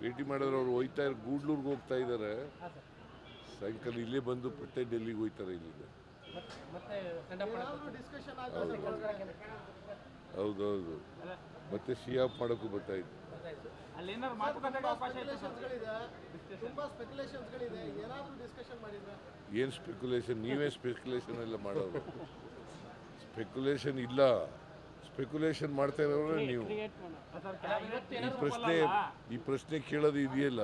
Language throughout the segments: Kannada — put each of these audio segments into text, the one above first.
ಭೇಟಿ ಮಾಡಿದ್ರೆ ಅವ್ರು ಹೋಯ್ತಾ ಇರೋ ಗೂಡ್ಲೂರ್ಗೆ ಹೋಗ್ತಾ ಇದ್ದಾರೆ ಸಾಯಂಕಾಲ ಇಲ್ಲೇ ಬಂದು ಪಟ್ಟೆ ಡೆಲ್ಲಿಗೆ ಹೋಯ್ತಾರೆ ಇಲ್ಲಿಗೆ ಹೌದೌದು. ಮತ್ತೆ ಸಿ ಆಫ್ ಮಾಡೋಕ್ಕೂ ಬರ್ತಾ ಇತ್ತು ಏನು ಸ್ಪೆಕ್ಯುಲೇಷನ್ ನೀವೇ ಸ್ಪೆಕ್ಯುಲೇಷನ್ ಎಲ್ಲ ಮಾಡೋದು. ಸ್ಪೆಕ್ಯುಲೇಷನ್ ಇಲ್ಲ. ಸ್ಪೆಕ್ಯುಲೇಷನ್ ಮಾಡ್ತಾ ಇರೋದ್ರೆ ನೀವು. ಈ ಪ್ರಶ್ನೆ ಈ ಪ್ರಶ್ನೆ ಕೇಳೋದು ಇದೆಯಲ್ಲ?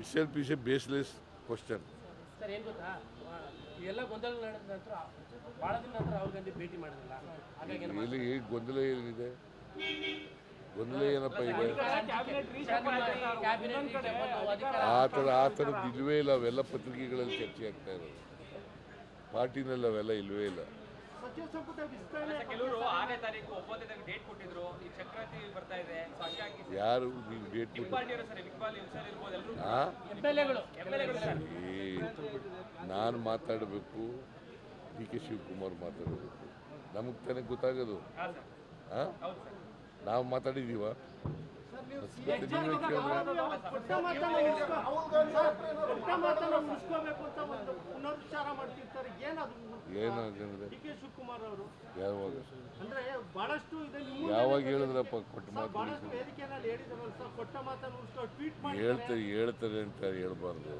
It's help is a baseless question sir ಏನು ಗೊತ್ತಾ? ಆ, ಎಲ್ಲ ಗೊಂದಲ ನಡೆದ ನಂತರ ಭಾಳ ದಿನ ನಂತರ ರಾಹುಲ್ ಗಾಂಧಿ ಭೇಟಿ ಮಾಡಿದ್ರಲ್ಲ ಹಾಗಾಗಿ ಏನು ಎಲ್ಲಿ ಹೇಗೆ ಗೊಂದಲ ಏನಿದೆ? ಗೊಂದಲ ಏನಪ್ಪ ಇದೆ? ಆ ಥರ ಆ ಥರದ್ದು ಇಲ್ವೇ ಇಲ್ಲ ಅವೆಲ್ಲ ಪತ್ರಿಕೆಗಳಲ್ಲಿ ಚರ್ಚೆ ಆಗ್ತಾ ಇರೋದು. ಪಾರ್ಟಿನಲ್ಲಿ ಅವೆಲ್ಲ ಇಲ್ವೇ ಇಲ್ಲ. ಸಚಿವ ಸಂಪುಟ ವಿಸ್ತರಣೆ ಕೆಲವರು ಆರನೇ ತಾರೀಕು ಒಂಬತ್ತನೇ ತಾರೀಕು ಡೇಟ್ ಕೊಟ್ಟಿದ್ರು. ಈ ಸಂಕ್ರಾಂತಿ ಬರ್ತಾ ಇದೆ. ಸೊ ಹಂಗಾಗಿ ಯಾರು ನೀವು ಡೇಟ್ ಸರ್ ಇಕ್ಬಾಲ್ ಇರ್ಬೋದು ಎಲ್ಲರೂ ಸರ್. ನಾನು ಮಾತಾಡಬೇಕು. ಡಿ ಕೆ ಶಿವಕುಮಾರ್ ಮಾತಾಡಬೇಕು. ನಮಗೆ ತಾನೇ ಗೊತ್ತಾಗೋದು. ಹಾಂ ಸರ್. ಹಾಂ ಹೌದು ಸರ್. ನಾವು ಮಾತಾಡಿದ್ದೀವ ಮತ್ತೆ ನೀವೇ ಮಾಡ್ತಿರ್ತಾರೆ ಏನದು ಏನಾಗಂದ್ರೆ ಡಿ ಕೆ ಶಿವಕುಮಾರ್ ಅವರು. ಯಾವಾಗ? ಅಂದ್ರೆ ಬಹಳಷ್ಟು ಇದೆ ಯಾವಾಗ ಹೇಳಿದ್ರಪ್ಪ ಕೊಟ್ಟು ಮಾತು ಬಹಳಷ್ಟು ವೇದಿಕೆಯಲ್ಲಿ ಹೇಳಿದಾರಲ್ಲ ಸರ್ ಕೊಟ್ಟ ಮಾತನ್ನು ಉಳಿಸ್ಕೊ ಟ್ವೀಟ್ ಮಾಡಿ ಹೇಳ್ತಾರೆ ಹೇಳ್ತಾರೆ ಅಂತ ಹೇಳ್ಬಾರ್ದು.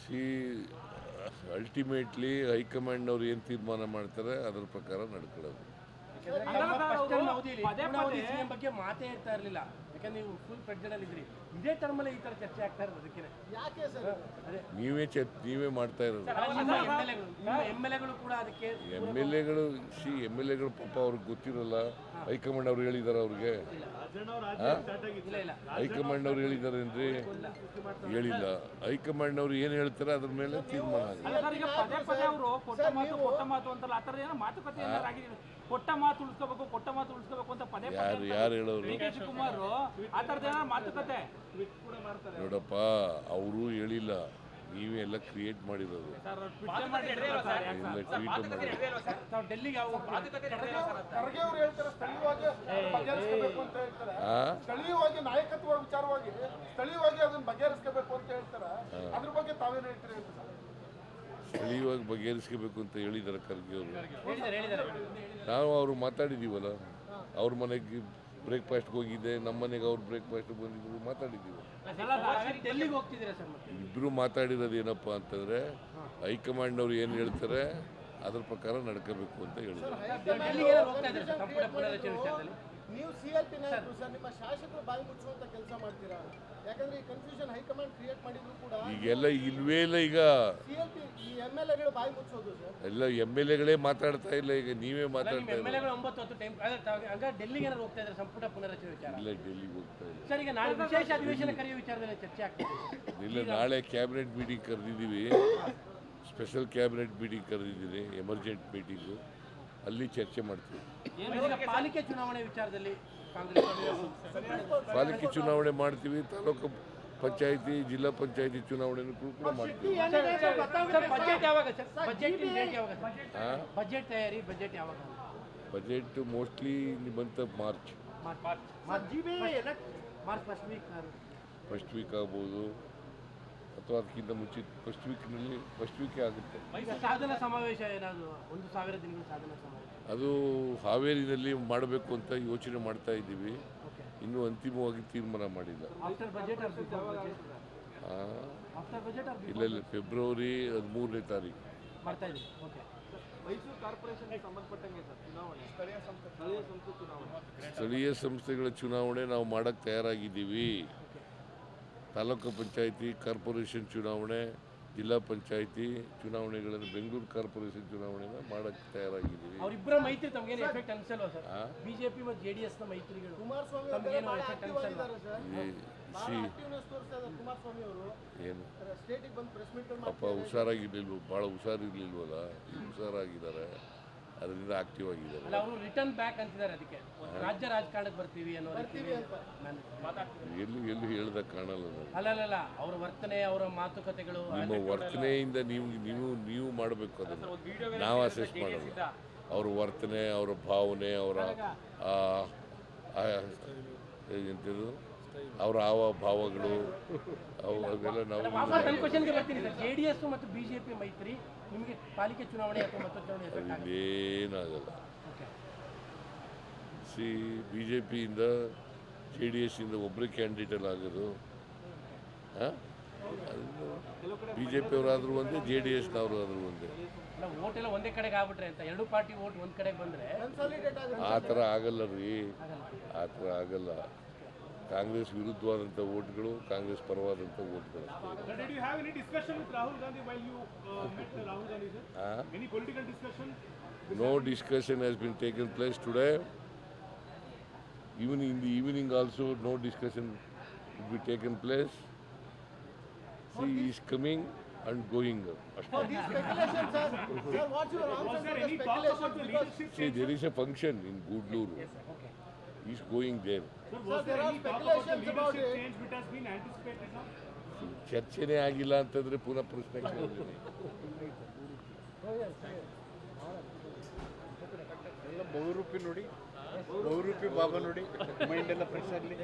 ಸಿ ಅಲ್ಟಿಮೇಟ್ಲಿ ಹೈಕಮಾಂಡ್ನವ್ರು ಏನು ತೀರ್ಮಾನ ಮಾಡ್ತಾರೆ ಅದ್ರ ಪ್ರಕಾರ ನಡ್ಕೊಳ್ಳೋದು. ಪದೇ ಪದೇ- ಸಿಎಂ ಬಗ್ಗೆ ಮಾತೇ ಇರ್ತಾ ಇರಲಿಲ್ಲ. ಯಾಕಂದ್ರೆ ನೀವು ಫುಲ್ ಪ್ರೆಗ್ನೆಂಟ್ ಅಲ್ಲಿ ಇದ್ರಿ ಇದೇ ಟರ್ಮಲ್ಲಿ ಈ ತರ ಚರ್ಚೆ ಆಗ್ತಾ ಇರೋದು ಅದಕ್ಕೆ ಯಾಕೆ ಸರ್? ಅದೇ. ನೀವೇ ಚ ನೀವೇ ಮಾಡ್ತಾ ಇರೋದು. ಎಂ ಎಲ್ ಎಗಳು ಕೂಡ ಅದಕ್ಕೆ ಎಂ ಎಲ್ ಎಗಳು ಸಿ ಎಂ ಎಲ್ ಎಗಳು ಪಾಪ ಅವ್ರಿಗೆ ಗೊತ್ತಿರಲ್ಲ. ಹೈಕಮಾಂಡ್ ಅವ್ರು ಹೇಳಿದಾರೆ ಅವ್ರಿಗೆ. ಹೈಕಮಾಂಡ್ ಅವ್ರು ಹೇಳಿದಾರೇನ್ರಿ ಹೇಳಿಲ್ಲ. ಹೈಕಮಾಂಡ್ ಅವ್ರು ಏನು ಹೇಳ್ತಾರೆ ಅದ್ರ ಮೇಲೆ ತೀರ್ಮಾನ ಆಗಿದೆ. ಸರ್ ಈಗ ಪದೇ ಪದೇ ಅವರು ಕೊಟ್ಟ ಮಾತು ಕೊಟ್ಟ ಮಾತು ಅಂತಲ್ಲ ಆ ಥರದ ಏನೋ ಮಾತುಕತೆ ಏನಾರು ಆಗಿದೆ. ಕೊಟ್ಟ ಮಾತು ಉಳಿಸ್ಕೋಬೇಕು ಕೊಟ್ಟ ಮಾತು ಉಳಿಸ್ಕೋಬೇಕು ಅಂತ ಪದೇ ಯಾರು ಪದೇ ಯಾರು ಹೇಳೋರು? ಕುಮಾರ್ ಕೆ ಶಿವಕುಮಾರ್ ಆ ಥರದ ಏನಾದ್ರು ಮಾತುಕತೆ? ನೋಡಪ್ಪ ಅವರು ಹೇಳಿಲ್ಲ. ನೀವೇ ಎಲ್ಲ ಕ್ರಿಯೇಟ್ ಮಾಡಿರೋದು. ಟ್ವಿಟ್ ಎಲ್ಲ ಸ್ಥಳೀಯವಾಗಿ ನಾಯಕತ್ವ ವಿಚಾರವಾಗಿ ಸ್ಥಳೀಯವಾಗಿ ಅದನ್ನ ಬಗೆಹರಿಸ್ಕೋಬೇಕು ಅಂತ ಹೇಳ್ತಾರೆ. ಅದ್ರ ಬಗ್ಗೆ ತಾವೇನು ಹೇಳ್ತೀರಿ ಸರ್ ಬಗೆಹರಿಸ್ಕೋಬೇಕು ಅಂತ ಹೇಳಿದ್ದಾರೆ ಖರ್ಗೆ ಅವರು. ನಾವು ಅವರು ಮಾತಾಡಿದ್ದೀವಲ್ಲ ಅವ್ರ ಮನೆಗೆ ಬ್ರೇಕ್ಫಾಸ್ಟ್ಗೆ ಹೋಗಿದ್ದೆ ನಮ್ಮ ಮನೆಗೆ ಅವ್ರು ಬ್ರೇಕ್ಫಾಸ್ಟ್ ಬಂದಿದ್ರು ಮಾತಾಡಿದ್ದೀವಿ. ಇಬ್ಬರು ಮಾತಾಡಿರೋದು ಏನಪ್ಪ ಅಂತಂದರೆ ಹೈಕಮಾಂಡ್ನವ್ರು ಏನು ಹೇಳ್ತಾರೆ ಅದ್ರ ಪ್ರಕಾರ ನಡ್ಕೋಬೇಕು ಅಂತ ಹೇಳಿದ್ರು. ನೀವು ಸಿ ಎಲ್ ಪಿ ನಾಯಕರು ಸರ್. ನಿಮ್ಮ ಶಾಸಕರು ಬಾಯಿ ಮುಚ್ಚುವಂತ ಕೆಲಸ ಮಾಡ್ತೀರಾ? ಯಾಕಂದ್ರೆ ಈ ಕನ್ಫ್ಯೂಷನ್ ಹೈಕಮಾಂಡ್ ಕ್ರಿಯೇಟ್ ಮಾಡಿದ್ರು ಕೂಡ ಈಗೆಲ್ಲ ಇಲ್ವೇ ಇಲ್ಲ ಈಗ. ಸಿ ಎಲ್ ಪಿ ಈ ಎಂ ಎಲ್ ಎಗಳು ಬಾಯಿ ಮುಚ್ಚೋದು ಸರ್. ಎಲ್ಲ ಎಂ ಎಲ್ ಎಗಳೇ ಮಾತಾಡ್ತಾ ಇಲ್ಲ ಈಗ ನೀವೇ ಮಾತಾಡ್ತಾ ಎಂ ಎಲ್ ಇಲ್ಲ ಎಗಳು ಒಂಬತ್ತು ಹತ್ತು ಟೈಮ್ ಹಂಗ ಡೆಲ್ಲಿಗೆ ಏನಾದ್ರು ಹೋಗ್ತಾ ಇದ್ದಾರೆ ಸಂಪುಟ ಪುನರಚನೆ ವಿಚಾರ? ಇಲ್ಲ ಡೆಲ್ಲಿಗೆ ಹೋಗ್ತಾ ಇಲ್ಲ. ಸರ್ ಈಗ ನಾಳೆ ವಿಶೇಷ ಅಧಿವೇಶನ ಕರೆಯುವ ವಿಚಾರದಲ್ಲಿ ಚರ್ಚೆ ಆಗ್ತಿದೆ. ಇಲ್ಲ ನಾಳೆ ಕ್ಯಾಬಿನೆಟ್ ಮೀಟಿಂಗ್ ಕರೆದಿದ್ದೀವಿ. ಸ್ಪೆಷಲ್ ಕ್ಯಾಬಿನೆಟ್ ಮೀಟಿಂಗ್ ಕರೆದಿದ್ದೀನಿ ಎಮರ್ಜೆಂಟ್ ಮೀಟಿಂಗು ಅಲ್ಲಿ ಚರ್ಚೆ ಮಾಡ್ತೀವಿ ಈಗ ಪಾಲಿಕೆ ಚುನಾವಣೆ ವಿಚಾರದಲ್ಲಿ ಕಾಂಗ್ರೆಸ್ ಅವರು ಪಾಲಿಕೆ ಚುನಾವಣೆ ಮಾಡ್ತೀವಿ ತಾಲೂಕು ಪಂಚಾಯಿತಿ ಜಿಲ್ಲಾ ಪಂಚಾಯಿತಿ ಚುನಾವಣೆ ಕೂಡ ಮಾಡ್ತೀವಿ ಸರ್ ಬಜೆಟ್ ಯಾವಾಗ ಬಜೆಟ್ ಡೇಟ್ ಯಾವಾಗ ಬಜೆಟ್ ತಯಾರಿ ಬಜೆಟ್ ಯಾವಾಗ ಬಜೆಟ್ ಮೋಸ್ಟ್ಲಿ ಬಂತ ಮಾರ್ಚ್ ಫಸ್ಟ್ ವೀಕ್ ಆಗ್ಬೋದು ಅಥವಾ ಅದಕ್ಕಿಂತ ಮುಂಚೆ ಫಸ್ಟ್ ವೀಕ್ನಲ್ಲಿ ಫಸ್ಟ್ ವೀಕ್ ಆಗುತ್ತೆ ಈಗ ಸಾಧನ ಸಮಾವೇಶ ಏನಾದ್ರು ಒಂದು ಸಾವಿರ ದಿನಗಳ ಸಾಧನ ಸಮಾವೇಶ? ಅದು ಹಾವೇರಿನಲ್ಲಿ ಮಾಡಬೇಕು ಅಂತ ಯೋಚನೆ ಮಾಡ್ತಾ ಇದ್ದೀವಿ. ಇನ್ನೂ ಅಂತಿಮವಾಗಿ ತೀರ್ಮಾನ ಮಾಡಿಲ್ಲ. ಇಲ್ಲ ಇಲ್ಲ ಫೆಬ್ರವರಿ ಹದಿಮೂರನೇ ತಾರೀಕು. ಮಾಡ್ತಾ ಇದ್ದೀವಿ ಓಕೆ ಮೈಸೂರು ಕಾರ್ಪೊರೇಷನ್ಗೆ ಸಂಬಂಧಪಟ್ಟಂಗೆ ಸರ್ ಚುನಾವಣೆ? ಸ್ಥಳೀಯ ಸಂಸ್ಥೆ ಸ್ಥಳೀಯ ಚುನಾವಣೆ. ಸ್ಥಳೀಯ ಸಂಸ್ಥೆಗಳ ಚುನಾವಣೆ ನಾವು ಮಾಡಕ್ಕೆ ತಯಾರಾಗಿದ್ದೀವಿ. ತಾಲೂಕು ಪಂಚಾಯಿತಿ ಕಾರ್ಪೊರೇಷನ್ ಚುನಾವಣೆ ಜಿಲ್ಲಾ ಪಂಚಾಯಿತಿ ಚುನಾವಣೆಗಳನ್ನು ಬೆಂಗಳೂರು ಕಾರ್ಪೊರೇಷನ್ ಚುನಾವಣೆನ ಮಾಡಕ್ಕೆ ತಯಾರಾಗಿದ್ದೀವಿ. ಅವರಿಬ್ಬರ ಮೈತ್ರಿ ತಮಗೇನು ಎಫೆಕ್ಟ್ ಅನ್ಸಲ್ವಾ ಸರ್? ಬಿಜೆಪಿ ಮತ್ತು ಜೆ ನ ಮೈತ್ರಿಗಳು ಕುಮಾರಸ್ವಾಮಿ ತಮಗೇನು ಎಫೆಕ್ಟ್ ಅನ್ಸಲ್ವಾ? ಏನು? ಅಪ್ಪ ಹುಷಾರಾಗಿರ್ಲಿಲ್ವ? ಭಾಳ ಹುಷಾರಿರ್ಲಿಲ್ವಲ್ಲ? ಹುಷಾರಾಗಿದ್ದಾರೆ. ಅದರಿಂದ ಆಕ್ಟಿವ್ ಆಗಿದ್ದಾರೆ. ಅಲ್ಲ ಅವರು ರಿಟರ್ನ್ ಬ್ಯಾಕ್ ಅಂತಿದ್ದಾರೆ ಅದಕ್ಕೆ. ರಾಜ್ಯ ರಾಜಕಾರಣಕ್ಕೆ ಬರ್ತೀವಿ ಅನ್ನೋ ರೀತಿ ನಾನು- ಎಲ್ಲಿ ಎಲ್ಲಿ ಹೇಳ್ದ ಕಾಣಲ್ಲ ನನಗೆ ಅಲ್ಲ ಅಲ್ಲ ಅಲ್ಲ ಅವರ ವರ್ತನೆ ಅವರ ಮಾತುಕತೆಗಳು ನಿಮ್ಮ ವರ್ತನೆಯಿಂದ ನೀವು ನೀವು ನೀವು ಮಾಡಬೇಕು ಅದನ್ನು. ನಾವು ಅಸೆಸ್ ಮಾಡಲ್ಲ ಅವ್ರ ವರ್ತನೆ ಅವರ ಭಾವನೆ ಅವರ ಆ, ಎಂಥದ್ದು ಅವರ ಹಾವ ಭಾವಗಳು ಅವು ಅದೆಲ್ಲ ನಾವು ಜೆಡಿಎಸ್ ಮತ್ತು ಬಿಜೆಪಿ ಮೈತ್ರಿ ನಿಮಗೆ ಪಾಲಿಕೆ ಚುನಾವಣೆ? ಇಲ್ಲೇನಾಗಲ್ಲ ಸಿ ಬಿ ಜೆ ಪಿಯಿಂದ ಜೆ ಡಿ ಎಸ್ಸಿಂದ ಒಬ್ಬರೇ ಕ್ಯಾಂಡಿಡೇಟ್ ಆಗೋದು. ಬಿ ಜೆ ಪಿಯವರಾದರೂ ಒಂದೇ ಜೆ ಡಿ ಎಸ್ನವರು ಆದರೂ ಒಂದೇ. ಒಂದೇ ಕಡೆಗೆ ಆಗ್ಬಿಟ್ರೆ ಅಂತ. ಎರಡು ಪಾರ್ಟಿ ಓಟ್ ಒಂದ್ ಕಡೆಗೆ ಬಂದ್ರೆ ಆ ಥರ ಆಗಲ್ಲ ರೀ. ಆ ಥರ ಆಗಲ್ಲ. ಕಾಂಗ್ರೆಸ್ ವಿರುದ್ಧವಾದಂಥ ಓಟ್ಗಳು ಕಾಂಗ್ರೆಸ್ ಪರವಾದಂಥ ಓಟ್ಗಳು Sir, did you have any discussion with Rahul Gandhi while you uh, met Rahul Gandhi, sir? Ah? Any political discussion? No discussion has been taken place today. Even in the evening also, no discussion will be taken place. See, he is coming and going. For these speculations, sir, sir, what's your answer Was to there the any talk about the speculations? Because, leadership See, there is a function in Gudluru. Okay is going ಬೇ ಚರ್ಚೆನೇ ಆಗಿಲ್ಲ ಅಂತಂದ್ರೆ ಪುನಃ ಪ್ರಶ್ನೆ ಕೇಳೋದು ನೋಡಿ ಗೌರುಪಿ ನೋಡಿ ಗೌರುಪಿ ಬಾಬಾ ನೋಡಿ ಮೈಂಡ್ ಎಲ್ಲಾ ಫ್ರೆಸ್ ಆಗಲಿ.